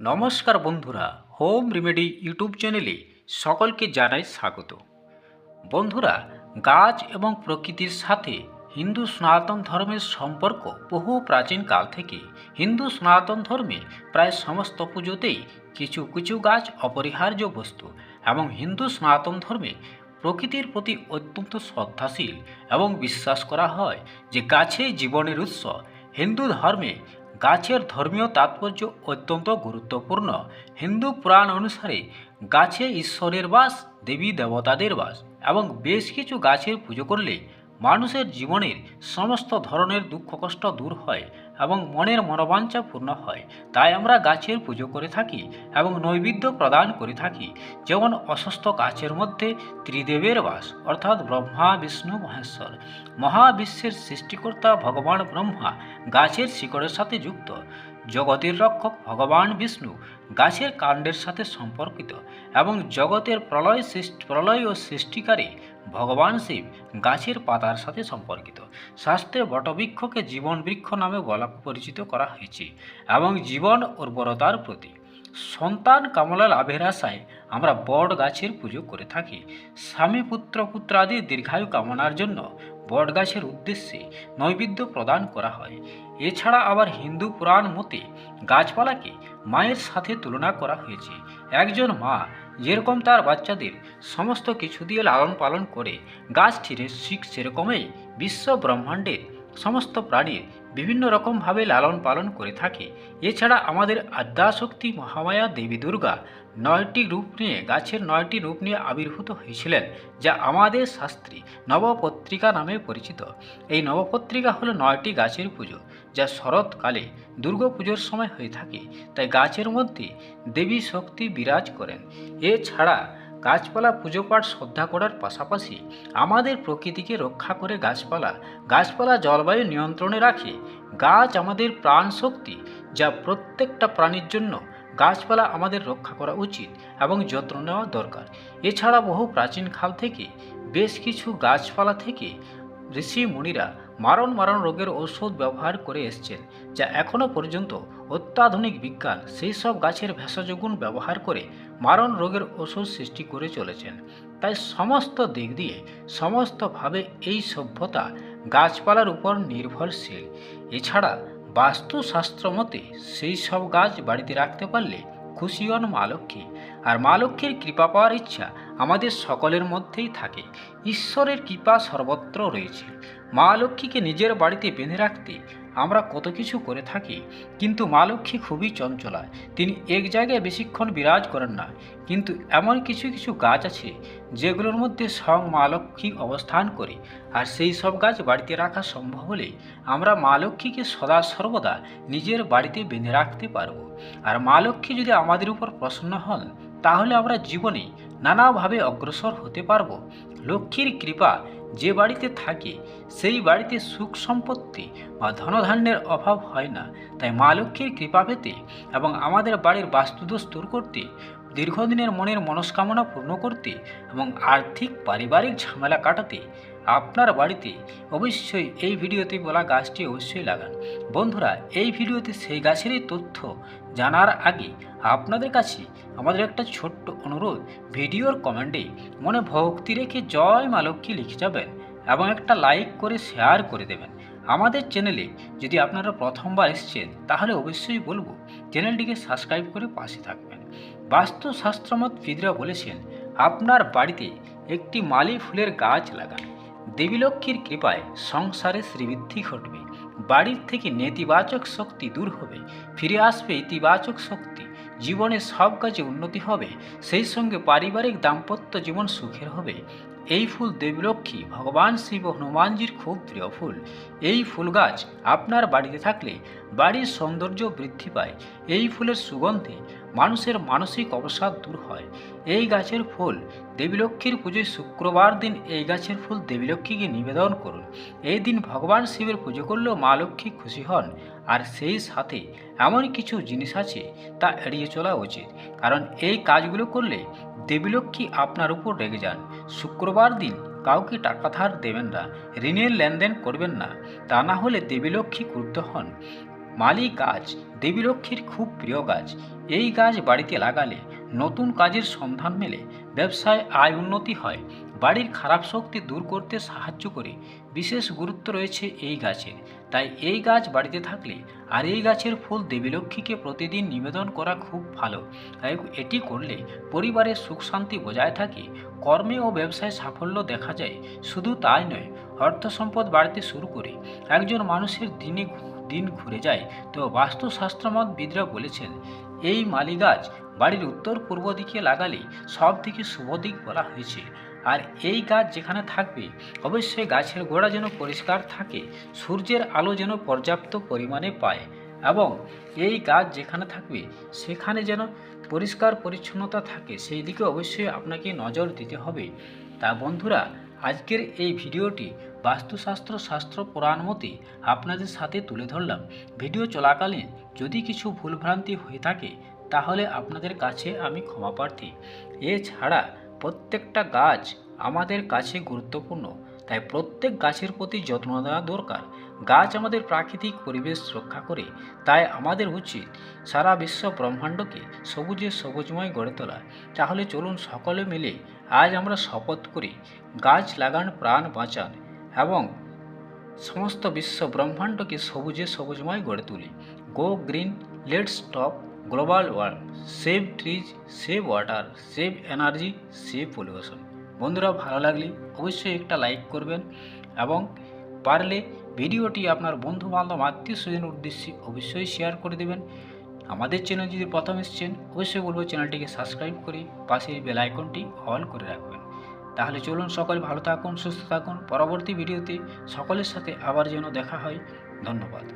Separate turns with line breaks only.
নমস্কার বন্ধুরা, home remedy YouTube চ্যানেলে সকলকে জানাই স্বাগত। বন্ধুরা, গাছ এবং প্রকৃতির সাথে হিন্দু সনাতন ধর্মের সম্পর্ক বহু প্রাচীন কাল থেকে। হিন্দু সনাতন ধর্মে প্রায় সমস্ত পুজোতেই কিছু কিছু গাছ অপরিহার্য বস্তু এবং হিন্দু সনাতন ধর্মে প্রকৃতির প্রতি অত্যন্ত শ্রদ্ধাশীল এবং বিশ্বাস করা হয় যে গাছে জীবনের উৎস হিন্দু ধর্মে গাছের ধর্মীয় তাৎপর্য অত্যন্ত গুরুত্বপূর্ণ। হিন্দু পুরাণ অনুসারে গাছে ঈশ্বরের বাস, দেবী দেবতাদের বাস এবং বেশ কিছু গাছের পুজো করলে মানুষের জীবনের সমস্ত ধরনের দুঃখ কষ্ট দূর হয় এবং মনের মনোবাঞ্ছা পূর্ণ হয়। তাই আমরা গাছের পুজো করে থাকি এবং নৈবেদ্য প্রদান করে থাকি। যেমন অসুস্থ গাছের মধ্যে ত্রিদেবের বাস, অর্থাৎ ব্রহ্মা, বিষ্ণু, মহেশ্বর। মহাবিশ্বের সৃষ্টিকর্তা ভগবান ব্রহ্মা গাছের শিকড়ের সাথে যুক্ত। জগতের রক্ষক ভগবান বিষ্ণু গাছের কাণ্ডের সাথে সম্পর্কিত এবং জগতের প্রলয় সৃষ্টি, প্রলয় ও সৃষ্টিকারী ভগবান শিব গাছের পাতার সাথে সম্পর্কিত। শাস্ত্রে বটবৃক্ষকে জীবন বৃক্ষ নামে বলা পরিচিত করা হয়েছে এবং জীবন উর্বরতার প্রতি। সন্তান কামলা লাভের আশায় আমরা বট গাছের পুজো করে থাকি। স্বামী পুত্র পুত্রাদি দীর্ঘায়ু কামনার জন্য বট গাছের উদ্দেশ্যে নৈবেদ্য প্রদান করা হয়। এছাড়া আবার হিন্দু পুরাণ মতে গাছপালাকে মায়ের সাথে তুলনা করা হয়েছে। একজন মা যেরকম তার বাচ্চাদের সমস্ত কিছু দিয়ে লালন পালন করে, গাছ গাছটির ঠিক সেরকমই বিশ্ব ব্রহ্মাণ্ডের সমস্ত প্রাণীর বিভিন্ন রকমভাবে লালন পালন করে থাকে। এছাড়া আমাদের আদ্যাশক্তি মহামায়া দেবী দুর্গা নয়টি রূপ নিয়ে, গাছের নয়টি রূপ নিয়ে আবির্ভূত হয়েছিলেন, যা আমাদের শাস্ত্রী নবপত্রিকা নামে পরিচিত। এই নবপত্রিকা হলো নয়টি গাছের পুজো। যা শরৎকালে দুর্গাপুজোর সময় হয়ে থাকে, তাই গাছের মধ্যে দেবী শক্তি বিরাজ করেন। এছাড়া গাছপালা পুজো পাঠ শ্রদ্ধা করার পাশাপাশি আমাদের প্রকৃতিকে রক্ষা করে গাছপালা গাছপালা জলবায়ু নিয়ন্ত্রণে রাখে। গাছ আমাদের প্রাণ শক্তি, যা প্রত্যেকটা প্রাণীর জন্য গাছপালা আমাদের রক্ষা করা উচিত এবং যত্ন নেওয়া দরকার। এছাড়া বহু প্রাচীন কাল থেকে বেশ কিছু গাছপালা থেকে ঋষি মুনিরা মারণ মারণ রোগের ঔষধ ব্যবহার করে এসছেন, যা এখনও পর্যন্ত অত্যাধুনিক বিজ্ঞান সেই সব গাছের ভেষজগুণ ব্যবহার করে মারণ রোগের ওষুধ সৃষ্টি করে চলেছেন। তাই সমস্ত দিক দিয়ে, সমস্তভাবে এই সভ্যতা গাছপালার উপর নির্ভরশীল। এছাড়া বাস্তুশাস্ত্র মতে সেই সব গাছ বাড়িতে রাখতে পারলে খুশি হন মা লক্ষ্মী। আর মা লক্ষ্মীর কৃপা পাওয়ার ইচ্ছা আমাদের সকলের মধ্যেই থাকে। ঈশ্বরের কৃপা সর্বত্র রয়েছে। মা লক্ষ্মীকে নিজের বাড়িতে বেঁধে রাখতে আমরা কত কিছু করে থাকি, কিন্তু মা লক্ষ্মী খুবই চঞ্চলা তিনি এক জায়গায় বেশিক্ষণ বিরাজ করেন না, কিন্তু এমন কিছু কিছু গাছ আছে, যেগুলোর মধ্যে স্বয়ং মা লক্ষ্মী অবস্থান করে, আর সেই সব গাছ বাড়িতে রাখা সম্ভব হলে আমরা মা লক্ষ্মীকে সদা সর্বদা নিজের বাড়িতে বেঁধে রাখতে পারব। আর মা লক্ষ্মী যদি আমাদের উপর প্রসন্ন হন, তাহলে আমরা জীবনে নানাভাবে অগ্রসর হতে পারব। লক্ষ্মীর কৃপা যে বাড়িতে থাকে, সেই বাড়িতে সুখ সম্পত্তি বা ধনধান্যের অভাব হয় না। তাই মা লক্ষ্মীর কৃপা পেতে এবং আমাদের বাড়ির বাস্তুদোষ দূর করতে, দীর্ঘদিনের মনের মনস্কামনা পূর্ণ করতে এবং আর্থিক, পারিবারিক ঝামেলা কাটাতে আপনার বাড়িতে অবশ্যই এই ভিডিওতে বলা গাছটি অবশ্যই লাগান। বন্ধুরা, এই ভিডিওতে সেই গাছেরই তথ্য জানার আগে আপনাদের কাছে আমাদের একটা ছোট্ট অনুরোধ, ভিডিওর কমেন্টে মনে ভক্তি রেখে জয় মা লিখে যাবেন এবং একটা লাইক করে শেয়ার করে দেবেন। আমাদের চ্যানেলে যদি আপনারা প্রথমবার এসছেন, তাহলে অবশ্যই বলব, চ্যানেলটিকে সাবস্ক্রাইব করে পাশে থাকবেন। বাস্তুশাস্ত্রমত বিদরা বলেছেন, আপনার বাড়িতে একটি মালি ফুলের গাছ লাগান। দেবী লক্ষ্মীর কৃপায় সংসারে শ্রীবৃদ্ধি ঘটবে। বাড়ির থেকে নেতিবাচক শক্তি দূর হবে। ফিরে আসবে ইতিবাচক শক্তি। জীবনে সব কাজে উন্নতি হবে। সেই সঙ্গে পারিবারিক দাম্পত্য জীবন সুখের হবে। এই ফুল দেবীলক্ষ্মী, ভগবান শিব হনুমানজির খুব প্রিয় ফুল। এই ফুল গাছ আপনার বাড়িতে থাকলে বাড়ির সৌন্দর্য বৃদ্ধি পায়। এই ফুলের সুগন্ধে মানুষের মানসিক অবসাদ দূর হয়। এই গাছের ফুল দেবীলক্ষ্মীর পুজোয় শুক্রবার দিন এই গাছের ফুল দেবীলক্ষ্মীকে নিবেদন করুন। এই দিন ভগবান শিবের পুজো করলেও মা লক্ষ্মী খুশি হন। আর সেই সাথে এমন কিছু জিনিস আছে তা এড়িয়ে চলা উচিত। কারণ এই কাজগুলো করলে দেবীলক্ষ্মী আপনার উপর রেগে যান। শুক্রবার দিন কাউকে টাকা ধার দেবেন না, ঋণের লেনদেন করবেন না, তা না হলে দেবীলক্ষ্মী ক্রুদ্ধ হন। মালি গাছ দেবীলক্ষ্মীর খুব প্রিয় গাছ। এই গাছ বাড়িতে লাগালে নতুন কাজের সন্ধান মেলে, ব্যবসায় আয় উন্নতি হয়। বাড়ির খারাপ শক্তি দূর করতে সাহায্য করে। বিশেষ গুরুত্ব রয়েছে এই গাছের তাই এই গাছ বাড়িতে থাকলে আর এই গাছের ফুল দেবীলক্ষ্মীকে প্রতিদিন নিবেদন করা খুব ভালো। তাই এটি করলে পরিবারের সুখ শান্তি বজায় থাকে, কর্মে ও ব্যবসায় সাফল্য দেখা যায়। শুধু তাই নয়, অর্থ সম্পদ বাড়তে শুরু করে। একজন মানুষের দিনে দিন ঘুরে যায়। তো বাস্তুশাস্ত্রমত বিদরা বলেছেন, এই মালি গাছ বাড়ির উত্তর পূর্ব দিকে লাগালে সব থেকে শুভ দিক বলা হয়েছে। আর এই গাছ যেখানে থাকবে, অবশ্যই গাছের গোড়া যেন পরিষ্কার থাকে, সূর্যের আলো যেন পর্যাপ্ত পরিমাণে পায় এবং এই গাছ যেখানে থাকবে, সেখানে যেন পরিষ্কার পরিচ্ছন্নতা থাকে, সেই দিকে অবশ্যই আপনাকে নজর দিতে হবে। তা বন্ধুরা, আজকের এই ভিডিওটি বাস্তুশাস্ত্র শাস্ত্র পুরাণ মতে আপনাদের সাথে তুলে ধরলাম। ভিডিও চলাকালীন যদি কিছু ভুলভ্রান্তি হয়ে থাকে, তাহলে আপনাদের কাছে আমি ক্ষমা প্রার্থী। এছাড়া প্রত্যেকটা গাছ আমাদের কাছে গুরুত্বপূর্ণ। তাই প্রত্যেক গাছের প্রতি যত্ন নেওয়া দরকার। গাছ আমাদের প্রাকৃতিক পরিবেশ রক্ষা করে। তাই আমাদের উচিত সারা বিশ্ব ব্রহ্মাণ্ডকে সবুজে সবুজময় গড়ে তোলা। তাহলে চলুন সকলে মিলে আজ আমরা শপথ করি, গাছ লাগান, প্রাণ বাঁচান এবং সমস্ত বিশ্ব ব্রহ্মাণ্ডকে সবুজে সবুজময় গড়ে তুলি। Go green let stop global world save trees, save water, save energy, save pollution. বন্ধুরা, ভালো লাগলে অবশ্যই একটা লাইক করবেন এবং পারলে ভিডিওটি আপনার বন্ধু বান্ধব আত্মীয় স্বজনের উদ্দেশ্যে অবশ্যই শেয়ার করে দেবেন। আমাদের চ্যানেল যদি প্রথম এসেছেন, অবশ্যই বলব চ্যানেলটিকে সাবস্ক্রাইব করে পাশের বেল আইকনটি অল করে রাখবেন। তাহলে চলুন সকলে ভালো থাকুন, সুস্থ থাকুন। পরবর্তী ভিডিওতে সকলের সাথে আবার যেন দেখা হয়। ধন্যবাদ।